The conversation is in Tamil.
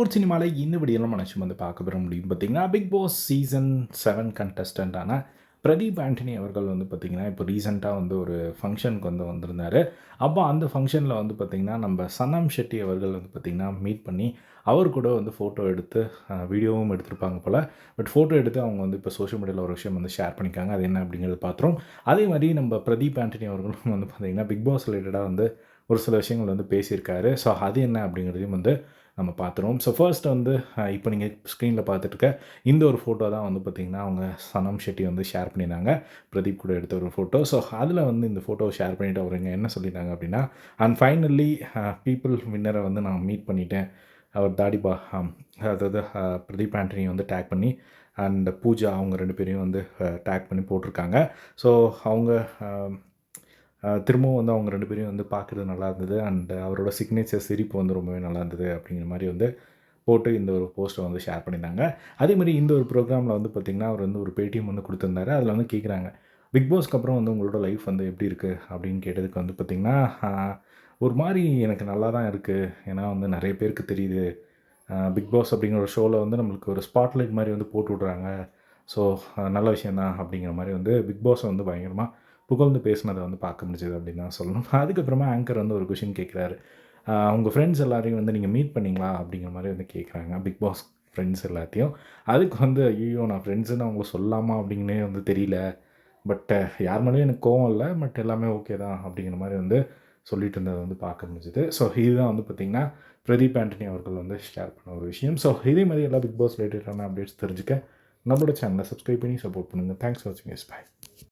ஸ்போர்ட்ஸ் சினிமாவில் இந்த வீடியோலாம் மனுஷன் வந்து பார்க்க பெற முடியும். பார்த்தீங்கன்னா பிக் பாஸ் சீசன் செவன் கண்டஸ்டண்ட்டான பிரதீப் ஆண்டனி அவர்கள் வந்து பார்த்திங்கன்னா இப்போ ரீசெண்டாக வந்து ஒரு ஃபங்க்ஷனுக்கு வந்து வந்திருந்தார். அப்போ அந்த ஃபங்க்ஷனில் வந்து பார்த்திங்கன்னா நம்ம சனம் ஷெட்டி அவர்கள் வந்து பார்த்திங்கன்னா மீட் பண்ணி அவர் கூட வந்து ஃபோட்டோ எடுத்து வீடியோவும் எடுத்திருப்பாங்க போல். பட் ஃபோட்டோ எடுத்து அவங்க வந்து இப்போ சோஷியல் மீடியாவில் ஒரு விஷயம் வந்து ஷேர் பண்ணிக்காங்க. அது என்ன அப்படிங்கிறது பார்த்துரும். அதே மாதிரி நம்ம பிரதீப் ஆண்டனி அவர்களும் வந்து பார்த்திங்கன்னா பிக் பாஸ் ரிலேட்டடாக வந்து ஒரு சில விஷயங்கள் வந்து பேசியிருக்காரு. ஸோ அது என்ன அப்படிங்கிறதையும் வந்து நம்ம பார்த்துருவோம். ஸோ ஃபர்ஸ்ட் வந்து இப்போ நீங்கள் ஸ்க்ரீனில் பார்த்துட்டு இருக்க இந்த ஒரு ஃபோட்டோ தான் வந்து பார்த்திங்கன்னா அவங்க சனம் ஷெட்டி வந்து ஷேர் பண்ணியிருந்தாங்க. பிரதீப் கூட எடுத்த ஒரு ஃபோட்டோ ஸோ அதில் வந்து இந்த ஃபோட்டோவை ஷேர் பண்ணிவிட்டு அவர் என்ன சொல்லியிருந்தாங்க அப்படின்னா அண்ட் ஃபைனலி பீப்புள் வின்னரை வந்து நான் மீட் பண்ணிட்டேன். அவர் தாடிபா அதாவது பிரதீப் ஆண்டனி வந்து டேக் பண்ணி அண்ட் பூஜா அவங்க ரெண்டு பேரையும் வந்து டேக் பண்ணி போட்டிருக்காங்க. ஸோ அவங்க திரும்பவும் வந்து அவங்க ரெண்டு பேரையும் வந்து பார்க்குறது நல்லா இருந்தது. அண்ட் அவரோட சிக்னேச்சர் சிரிப்பு வந்து ரொம்பவே நல்லா இருந்தது அப்படிங்கிற மாதிரி வந்து போட்டு இந்த ஒரு போஸ்ட்டை வந்து ஷேர் பண்ணியிருந்தாங்க. அதே மாதிரி இந்த ஒரு ப்ரோக்ராமில் வந்து பார்த்திங்கன்னா அவர் வந்து ஒரு பேடிஎம் வந்து கொடுத்துருந்தாரு. அதில் வந்து கேட்குறாங்க பிக் பாஸ்க்கு அப்புறம் வந்து உங்களோட லைஃப் வந்து எப்படி இருக்குது அப்படின்னு கேட்டதுக்கு வந்து பார்த்திங்கன்னா ஒரு மாதிரி எனக்கு நல்லா தான் இருக்குது ஏன்னா வந்து நிறைய பேருக்கு தெரியுது. பிக் பாஸ் அப்படிங்கிற ஒரு ஷோவில் வந்து நம்மளுக்கு ஒரு ஸ்பாட்லைட் மாதிரி வந்து போட்டு விட்றாங்க. ஸோ நல்ல விஷயந்தான் அப்படிங்கிற மாதிரி வந்து பிக் பாஸை வந்து பயங்கரமாக புகழ்ந்து பேசினதை வந்து பார்க்க முடிஞ்சது அப்படின்னு தான் சொல்லணும். அதுக்கப்புறமா ஆங்கர் வந்து ஒரு கொஷின் கேட்குறாரு உங்கள் ஃப்ரெண்ட்ஸ் எல்லாரையும் வந்து நீங்கள் மீட் பண்ணிங்களா? அப்படிங்கிற மாதிரி வந்து கேட்குறாங்க பிக் பாஸ் ஃப்ரெண்ட்ஸ் எல்லாத்தையும். அதுக்கு வந்து ஐயோ நான் ஃப்ரெண்ட்ஸுன்னு அவங்க சொல்லாமா? அப்படிங்கனே வந்து தெரியல. பட் யார் மேலேயும் எனக்கு கோவம் இல்லை. பட் எல்லாமே ஓகே தான் அப்படிங்கிற மாதிரி வந்து சொல்லிட்டு இருந்ததை வந்து பார்க்க முடிஞ்சுது. ஸோ இதுதான் வந்து பார்த்திங்கன்னா பிரதீப் ஆண்டனி அவர்கள் வந்து ஷேர் பண்ண ஒரு விஷயம். ஸோ இதே மாதிரி எல்லா பிக் பாஸ் ரிலேட்டடான அப்டேட்ஸ் தெரிஞ்சுக்க நம்மளோட சேனலை சப்ஸ்கிரைப் பண்ணி சப்போர்ட் பண்ணுங்கள் தேங்க்ஸ் ஃபார் வாட்சிங் எஸ் பாய்